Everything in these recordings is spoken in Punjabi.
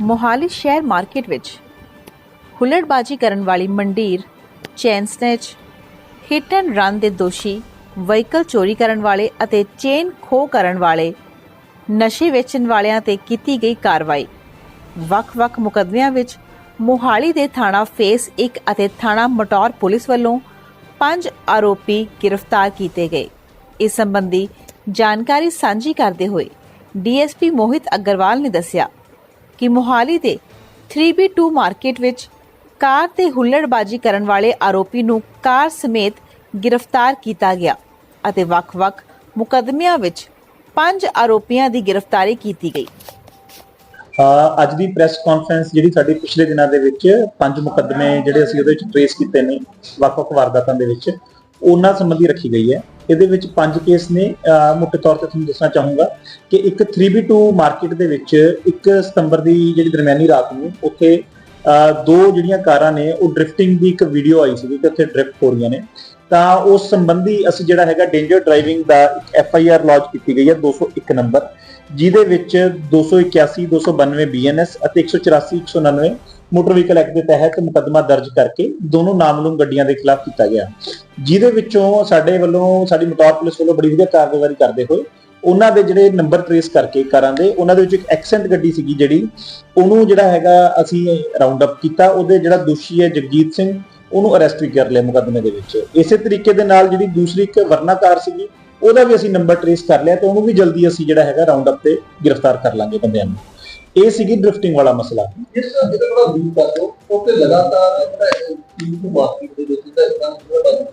ਮੋਹਾਲੀ ਸ਼ਹਿਰ ਮਾਰਕੀਟ ਵਿੱਚ ਹੁੱਲੜਬਾਜੀ ਕਰਨ ਵਾਲੀ ਮੰਡੀਰ, chain snatch, hit and run ਦੇ ਦੋਸ਼ੀ, ਵਹੀਕਲ ਚੋਰੀ ਕਰਨ ਵਾਲੇ ਅਤੇ ਚੇਨ ਖੋਹ ਕਰਨ ਵਾਲੇ, ਨਸ਼ੇ ਵੇਚਣ ਵਾਲਿਆਂ ਤੇ ਕੀਤੀ ਗਈ ਕਾਰਵਾਈ। ਵੱਖ-ਵੱਖ ਮੁਕੱਦਮਿਆਂ ਵਿੱਚ ਮੋਹਾਲੀ ਦੇ ਥਾਣਾ ਫੇਸ 1 ਅਤੇ ਥਾਣਾ ਮਟੌਰ ਪੁਲਿਸ ਵੱਲੋਂ ਪੰਜ ਆਰੋਪੀ ਗ੍ਰਿਫਤਾਰ ਕੀਤੇ ਗਏ। ਇਸ ਸੰਬੰਧੀ ਜਾਣਕਾਰੀ ਸਾਂਝੀ ਕਰਦੇ ਹੋਏ ਡੀਐਸਪੀ ਮੋਹਿਤ ਅਗਰਵਾਲ ਨੇ ਦੱਸਿਆ। ਕਿ ਮੋਹਾਲੀ ਦੇ 3B2 ਮਾਰਕੀਟ ਵਿੱਚ ਕਾਰ ਤੇ ਹੁੱਲੜਬਾਜੀ ਕਰਨ ਵਾਲੇ ਆਰੋਪੀ ਨੂੰ ਕਾਰ ਸਮੇਤ ਗ੍ਰਿਫਤਾਰ ਕੀਤਾ ਗਿਆ ਅਤੇ ਵੱਖ-ਵੱਖ ਮੁਕੱਦਮਿਆਂ ਵਿੱਚ ਪੰਜ ਆਰੋਪੀਆਂ ਦੀ ਗ੍ਰਿਫਤਾਰੀ ਕੀਤੀ ਗਈ। ਅੱਜ ਦੀ ਪ੍ਰੈਸ ਕਾਨਫਰੰਸ ਜਿਹੜੀ ਸਾਡੀ ਪਿਛਲੇ ਦਿਨਾਂ ਦੇ ਵਿੱਚ ਪੰਜ ਮੁਕੱਦਮੇ ਜਿਹੜੇ ਅਸੀਂ ਉਹਦੇ ਵਿੱਚ ਟ੍ਰੇਸ ਕੀਤੇ ਨੇ ਵੱਖ-ਵੱਖ ਵਾਰਦਾਤਾਂ ਦੇ ਵਿੱਚ, ਉਹਨਾਂ ਸੰਬੰਧੀ ਰੱਖੀ ਗਈ ਹੈ। ਇਹਦੇ ਵਿੱਚ ਪੰਜ ਕੇਸ ਨੇ, ਅਹ ਤੌਰ ਤੇ ਤੁਹਾਨੂੰ ਦੱਸਣਾ ਚਾਹੂੰਗਾ ਕਿ ਇੱਕ 3B2 ਮਾਰਕੀਟ ਦੇ ਵਿੱਚ 1 ਸਤੰਬਰ ਦੀ ਜਿਹੜੀ ਦਰਮਿਆਨੀ ਰਾਤ ਨੂੰ ਉੱਥੇ ਦੋ ਜਿਹੜੀਆਂ ਕਾਰਾਂ ਨੇ, ਉਹ ਡ੍ਰਿਫਟਿੰਗ ਦੀ ਇੱਕ ਵੀਡੀਓ ਆਈ ਸੀ ਕਿ ਉੱਥੇ ਡ੍ਰਿਫਟ ਹੋ ਰਹੀਆਂ ਨੇ। ਤਾਂ ਉਸ ਸੰਬੰਧੀ ਅਸੀਂ ਜਿਹੜਾ ਹੈਗਾ ਡੇਂਜਰ ਡਰਾਈਵਿੰਗ ਦਾ ਇੱਕ ਐਫ ਆਈ ਆਰ ਲਾਂਚ ਕੀਤੀ ਗਈ ਹੈ 201 ਨੰਬਰ, ਜਿਹਦੇ ਵਿੱਚ 281 292 ਬੀਐਨਐਸ ਅਤੇ 184 199 ਮੋਟਰ ਵਹੀਕਲ ਐਕਟ ਦੇ ਤਹਿਤ ਮੁਕੱਦਮਾ ਦਰਜ ਕਰਕੇ ਦੋਨੋਂ ਨਾਮਲੂਮ ਗੱਡੀਆਂ ਦੇ ਖਿਲਾਫ ਕੀਤਾ ਗਿਆ। ਜਿਹਦੇ ਵਿੱਚੋਂ ਸਾਡੇ ਵੱਲੋਂ, ਸਾਡੀ ਮਟੌਰ ਪੁਲਿਸ ਵੱਲੋਂ ਬੜੀ ਵਧੀਆ ਕਾਰਗੁਜ਼ਾਰੀ ਕਰਦੇ ਹੋਏ ਉਹਨਾਂ ਦੇ ਜਿਹੜੇ ਨੰਬਰ ਟ੍ਰੇਸ ਕਰਕੇ ਕਾਰਾਂ ਦੇ, ਉਹਨਾਂ ਦੇ ਵਿੱਚ ਇੱਕ ਐਕਸੈਂਟ ਗੱਡੀ ਸੀਗੀ ਜਿਹੜੀ, ਉਹਨੂੰ ਜਿਹੜਾ ਹੈਗਾ ਅਸੀਂ ਰਾਉਂਡ ਅਪ ਕੀਤਾ। ਉਹਦੇ ਜਿਹੜਾ ਦੋਸ਼ੀ ਹੈ ਜਗਜੀਤ ਸਿੰਘ, ਉਹਨੂੰ ਅਰੈਸਟ ਵੀ ਕਰ ਲਿਆ ਮੁਕੱਦਮੇ ਦੇ ਵਿੱਚ। ਇਸੇ ਤਰੀਕੇ ਦੇ ਨਾਲ ਜਿਹੜੀ ਦੂਸਰੀ ਇੱਕ ਵਰਨਾ ਕਾਰ ਸੀਗੀ, ਉਹਦਾ ਵੀ ਅਸੀਂ ਨੰਬਰ ਟ੍ਰੇਸ ਕਰ ਲਿਆ ਤੇ ਉਹਨੂੰ ਵੀ ਜਲਦੀ ਅਸੀਂ ਜਿਹੜਾ ਹੈਗਾ ਰਾਉਂਡ ਅਪ ਤੇ ਗ੍ਰਿਫਤਾਰ ਕਰ ਲਾਂਗੇ ਬੰਦਿਆਂ ਨੂੰ। ਇਹ ਸੀਗੀ ਡ੍ਰਿਫਟਿੰਗ ਵਾਲਾ ਮਸਲਾ। ਜਿਸ ਜਿਹੜਾ ਬੜਾ ਦੂਰ ਕਰ ਦੋ ਤੇ ਲਗਾਤਾਰ ਜਿਹੜਾ ਟੀਮ ਨੂੰ ਮਾਰਕੀਟ ਦੇ ਵਿੱਚ ਦਾ ਇਦਾਂ ਜਿਹੜਾ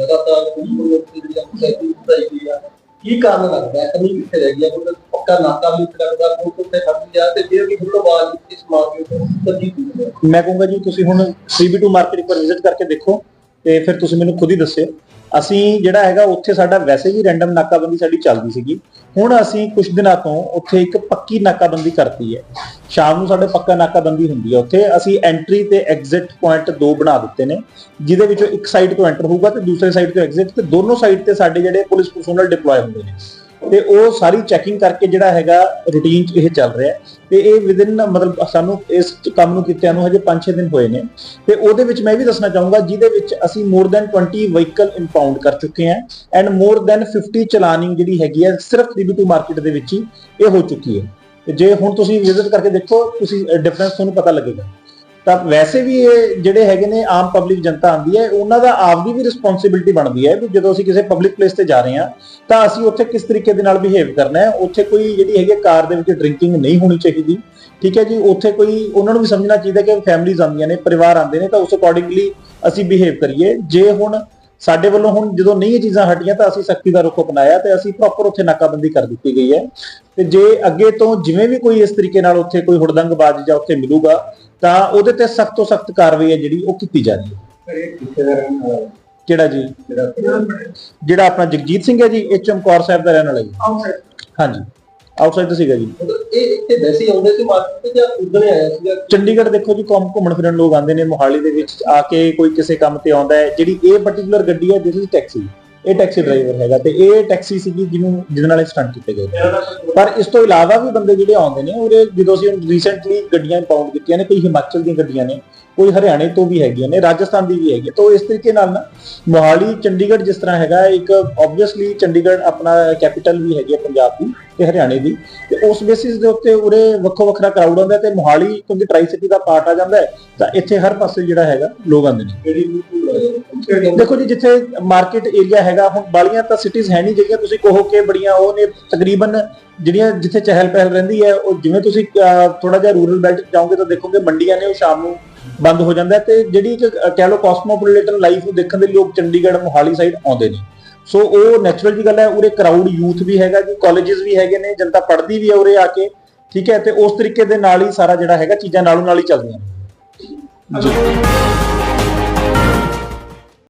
ਲਗਾਤਾਰ ਕੋਈ ਲੋਕ ਦੀ ਜਿਹੜੀ ਸੈਟੀ ਵਧਾਈ ਗਈ ਆ ਕੀ ਕਾਰਨ ਲੱਗਦਾ? ਹੈ ਕਮੀ ਕਿੱਥੇ ਰਹਿ ਗਈ ਕੋਈ ਪੱਕਾ ਨਾਕਾ ਵੀ ਲੱਗਦਾ ਕੋਈ ਉੱਤੇ ਖੜ ਜਾ ਤੇ ਫਿਰ ਵੀ ਹੁਣ ਬਾਅਦ ਇਸ ਮਾਰਕੀਟ ਤੋਂ ਆ। ਮੈਂ ਕਹੂੰਗਾ ਜੀ ਤੁਸੀਂ ਹੁਣ 3B2 ਮਾਰਕੀਟ ਇੱਕ ਵਾਰ ਵਿਜ਼ਿਟ ਕਰਕੇ ਦੇਖੋ ਤੇ ਫਿਰ ਤੁਸੀਂ ਮੈਨੂੰ ਖੁਦ ਹੀ ਦੱਸਿਓ। ਅਸੀਂ ਜਿਹੜਾ ਹੈਗਾ ਉੱਥੇ ਸਾਡਾ ਵੈਸੇ ਵੀ ਰੈਂਡਮ ਨਾਕਾਬੰਦੀ ਸਾਡੀ ਚੱਲਦੀ ਸੀਗੀ। ਹੁਣ ਅਸੀਂ ਕੁਝ ਦਿਨਾਂ ਤੋਂ ਉੱਥੇ ਇੱਕ ਪੱਕੀ ਨਾਕਾਬੰਦੀ ਕਰਤੀ ਹੈ। ਸ਼ਾਮ ਨੂੰ ਸਾਡੇ ਪੱਕਾ ਨਾਕਾਬੰਦੀ ਹੁੰਦੀ ਹੈ ਉੱਥੇ। ਅਸੀਂ ਐਂਟਰੀ ਤੇ ਐਗਜ਼ਿਟ ਪੁਆਇੰਟ ਦੋ ਬਣਾ ਦਿੱਤੇ ਨੇ, ਜਿਹਦੇ ਵਿੱਚੋਂ ਇੱਕ ਸਾਈਡ ਤੋਂ ਐਂਟਰ ਹੋਊਗਾ ਤੇ ਦੂਸਰੇ ਸਾਈਡ ਤੋਂ ਐਗਜ਼ਿਟ ਤੇ ਦੋਨੋਂ ਸਾਈਡ ਤੇ ਸਾਡੇ ਜਿਹੜੇ ਪੁਲਿਸ ਪਰਸੋਨਲ ਡਿਪਲੋਏ ਹੁੰਦੇ ਨੇ। ਤੇ ਉਹ ਸਾਰੀ ਚੈਕਿੰਗ ਕਰਕੇ ਜਿਹੜਾ ਹੈਗਾ ਰੂਟੀਨ ਚ ਇਹ ਚੱਲ ਰਿਹਾ ਤੇ ਇਹ ਵਿਦਿਨ ਮਤਲਬ ਸਾਨੂੰ ਇਸ ਕੰਮ ਨੂੰ ਕੀਤਿਆਂ ਨੂੰ ਹਜੇ 5-6 ਦਿਨ ਹੋਏ ਨੇ। ਤੇ ਉਹਦੇ ਵਿੱਚ ਮੈਂ ਇਹ ਵੀ ਦੱਸਣਾ ਚਾਹੂੰਗਾ, ਜਿਹਦੇ ਵਿੱਚ ਅਸੀਂ ਮੋਰ ਦੈਨ 20 ਵਹੀਕਲ ਇੰਪਾਊਂਡ ਕਰ ਚੁੱਕੇ ਹਾਂ ਐਂਡ ਮੋਰ ਦੈਨ 50 ਚਲਾਨਿੰਗ ਜਿਹੜੀ ਹੈਗੀ ਹੈ ਸਿਰਫ 3B2 ਮਾਰਕੀਟ ਦੇ ਵਿੱਚ ਹੀ ਇਹ ਹੋ ਚੁੱਕੀ ਹੈ। ਜੇ ਹੁਣ ਤੁਸੀਂ ਵਿਜ਼ਿਟ ਕਰਕੇ ਦੇਖੋ, ਤੁਸੀਂ ਡਿਫਰੈਂਸ ਤੁਹਾਨੂੰ ਪਤਾ ਲੱਗੇਗਾ। ਤਾਂ ਵੈਸੇ ਵੀ ਇਹ ਜਿਹੜੇ ਹੈਗੇ ਨੇ ਆਮ ਪਬਲਿਕ ਜਨਤਾ ਆਂਦੀ ਹੈ, ਉਹਨਾਂ ਦਾ ਆਪਦੀ ਵੀ ਰਿਸਪੌਂਸਿਬਿਲਟੀ ਬਣਦੀ ਹੈ ਵੀ ਜਦੋਂ ਅਸੀਂ ਕਿਸੇ ਪਬਲਿਕ ਪਲੇਸ ਤੇ ਜਾ ਰਹੇ ਹਾਂ, ਤਾਂ ਅਸੀਂ ਉੱਥੇ ਕਿਸ ਤਰੀਕੇ ਦੇ ਨਾਲ ਬਿਹੇਵ ਕਰਨਾ ਹੈ। ਉੱਥੇ ਕੋਈ ਜਿਹੜੀ ਹੈਗੀ ਕਾਰ ਦੇ ਵਿੱਚ ਡਰਿੰਕਿੰਗ ਨਹੀਂ ਹੋਣੀ ਚਾਹੀਦੀ, ਠੀਕ ਹੈ ਜੀ? ਉੱਥੇ ਕੋਈ ਉਹਨਾਂ ਨੂੰ ਵੀ ਸਮਝਣਾ ਚਾਹੀਦਾ ਕਿ ਫੈਮਿਲੀਜ਼ ਆਉਂਦੀਆਂ ਨੇ, ਪਰਿਵਾਰ ਆਉਂਦੇ ਨੇ, ਤਾਂ ਉਸ ਅਕੋਰਡਿੰਗਲੀ ਅਸੀਂ ਬਿਹੇਵ ਕਰੀਏ। ਜੇ ਹੁਣ ਸਾਡੇ ਵੱਲੋਂ ਹੁਣ ਜਦੋਂ ਨਹੀਂ ਇਹ ਚੀਜ਼ਾਂ ਹਟੀਆਂ, ਤਾਂ ਅਸੀਂ ਸਖਤੀ ਦਾ ਰੁਖ ਅਪਣਾਇਆ ਤੇ ਅਸੀਂ ਪ੍ਰੋਪਰ ਉੱਥੇ ਨਾਕਾਬੰਦੀ ਕਰ ਦਿੱਤੀ ਗਈ ਹੈ। ਤੇ ਜੇ ਅੱਗੇ ਤੋਂ ਜਿਵੇਂ ਵੀ ਕੋਈ ਇਸ ਤਰੀਕੇ ਨਾਲ ਉੱਥੇ ਕੋਈ ਹੁੜਦੰਗਬਾਜ਼ ਜਾਂ ਉੱਥੇ ਮਿਲੂਗਾ ਤਾਂ ਉਹਦੇ ਤੇ ਸਖਤ ਤੋਂ ਸਖਤ ਕਾਰਵਾਈ ਹੈ ਜਿਹੜੀ ਉਹ ਕੀਤੀ ਜਾ ਰਹੀ ਹੈ? ਕਿਹੜਾ ਜੀ? ਜਿਹੜਾ ਆਪਣਾ ਜਗਜੀਤ ਸਿੰਘ ਹੈ ਜੀ ਇਹ ਚਮਕੌਰ ਸਾਹਿਬ ਦਾ ਰਹਿਣ ਵਾਲਾ ਜੀ। ਆਊਟਸਾਈਡ ਹਾਂਜੀ ਆਊਟਸਾਈਡ ਤੋਂ ਸੀਗਾ ਜੀ। ਮਤਲਬ ਇਹ ਇੱਥੇ ਵੈਸੇ ਹੀ ਆਉਂਦੇ ਸੀ ਮਾਰਕੀਟ ਤੇ ਜਾਂ ਉਧਰ ਆਇਆ ਸੀਗਾ? ਚੰਡੀਗੜ੍ਹ ਦੇਖੋ ਜੀ ਘੁੰਮ ਘੁੰਮਣ ਫਿਰਨ ਲੋਕ ਆਉਂਦੇ ਨੇ ਮੋਹਾਲੀ ਦੇ ਵਿੱਚ ਆ ਕੇ ਕੋਈ ਕਿਸੇ ਕੰਮ ਤੇ ਆਉਂਦਾ ਹੈ। ਜਿਹੜੀ ਇਹ ਪਾਰਟਿਕੂਲਰ ਗੱਡੀ ਹੈ ਦਿਸ ਇਜ਼ ਟੈਕਸੀ ਇਹ ਟੈਕਸੀ ਡਰਾਈਵਰ ਹੈਗਾ ਤੇ ਇਹ ਟੈਕਸੀ ਸੀਗੀ ਜਿਹਨੂੰ, ਜਿਹਦੇ ਨਾਲ ਸਟੰਟ ਕੀਤੇ ਗਏ ਨੇ। ਪਰ ਇਸ ਤੋਂ ਇਲਾਵਾ ਵੀ ਬੰਦੇ ਜਿਹੜੇ ਆਉਂਦੇ ਨੇ ਉਹਦੇ ਜਦੋਂ ਅਸੀਂ ਰੀਸੈਂਟਲੀ ਗੱਡੀਆਂ ਇੰਪਾਊਂਡ ਕੀਤੀਆਂ ਨੇ, ਕੋਈ ਹਿਮਾਚਲ ਦੀਆਂ ਗੱਡੀਆਂ ਨੇ, ਕੋਈ ਹਰਿਆਣੇ ਤੋਂ ਵੀ ਹੈਗੀਆਂ ਨੇ, ਰਾਜਸਥਾਨ ਦੀ ਵੀ ਹੈਗੀ ਹੈ। ਤਾਂ ਇਸ ਤਰੀਕੇ ਨਾਲ ਨਾ ਮੋਹਾਲੀ, ਚੰਡੀਗੜ੍ਹ ਜਿਸ ਤਰ੍ਹਾਂ ਹੈਗਾ, ਇੱਕ ਆਬਵੀਅਸਲੀ ਚੰਡੀਗੜ੍ਹ ਆਪਣਾ ਕੈਪੀਟਲ ਵੀ ਹੈਗੀ ਹੈ ਪੰਜਾਬ ਦੀ ਤੇ ਹਰਿਆਣੇ ਦੀ ਤੇ ਉਸ ਬੇਸਿਸ ਦੇ ਉੱਤੇ ਉਰੇ ਵੱਖੋ ਵੱਖਰਾ ਕਰਾਊਡ ਆਉਂਦਾ ਤੇ ਮੋਹਾਲੀ ਕਿਉਂਕਿ ਟ੍ਰਾਈ ਸਿਟੀ ਦਾ ਪਾਰਟ ਆ ਜਾਂਦਾ ਤਾਂ ਇੱਥੇ ਹਰ ਪਾਸੇ ਜਿਹੜਾ ਹੈਗਾ ਲੋਕ ਆਉਂਦੇ ਨੇ। ਦੇਖੋ ਜੀ ਜਿੱਥੇ ਮਾਰਕੀਟ ਏਰੀਆ ਹੈਗਾ ਹੁਣ ਬਾਲੀਆਂ ਤਾਂ ਸਿਟੀਜ਼ ਹੈ ਨਹੀਂ ਜਿਹੜੀਆਂ ਤੁਸੀਂ ਕਹੋ ਕਿ ਬੜੀਆਂ ਉਹ ਨੇ ਤਕਰੀਬਨ ਜਿਹੜੀਆਂ ਜਿੱਥੇ ਚਹਿਲ ਪਹਿਲ ਰਹਿੰਦੀ ਹੈ ਉਹ ਜਿਵੇਂ ਤੁਸੀਂ ਥੋੜਾ ਜਿਹਾ ਰੂਰਲ ਬੈਲਟ ਜਾਓਗੇ ਤਾਂ ਦੇਖੋਗੇ ਮੰਡੀਆਂ ਨੇ ਉਹ ਸ਼ਾਮ ਨੂੰ ਬੰਦ ਹੋ ਜਾਂਦਾ ਤੇ ਜਿਹੜੀ ਕਹਿ ਲਓ ਕਾਸਮੋਪੋਲੀਟਨ ਲਾਈਫ ਨੂੰ ਦੇਖਣ ਦੇ ਲੋਕ ਚੰਡੀਗੜ੍ਹ ਮੋਹਾਲੀ ਸਾਈਡ ਆਉਂਦੇ ਨੇ। ਸੋ ਉਹ ਨੈਚੁਰਲ ਜੀ ਗੱਲ ਹੈ, ਉਰੇ ਕਰਾਊਡ ਯੂਥ ਵੀ ਹੈਗਾ ਜੀ ਕਾਲਜਸ ਵੀ ਹੈਗੇ ਨੇ, ਜਨਤਾ ਪੜ੍ਹਦੀ ਵੀ ਹੈ ਉਰੇ ਆ ਕੇ, ਠੀਕ ਹੈ, ਤੇ ਉਸ ਤਰੀਕੇ ਦੇ ਨਾਲ ਹੀ ਸਾਰਾ ਜਿਹੜਾ ਹੈਗਾ ਚੀਜ਼ਾਂ ਨਾਲੋਂ ਨਾਲ ਹੀ ਚੱਲਦੀਆਂ ਨੇ। ਜੀ।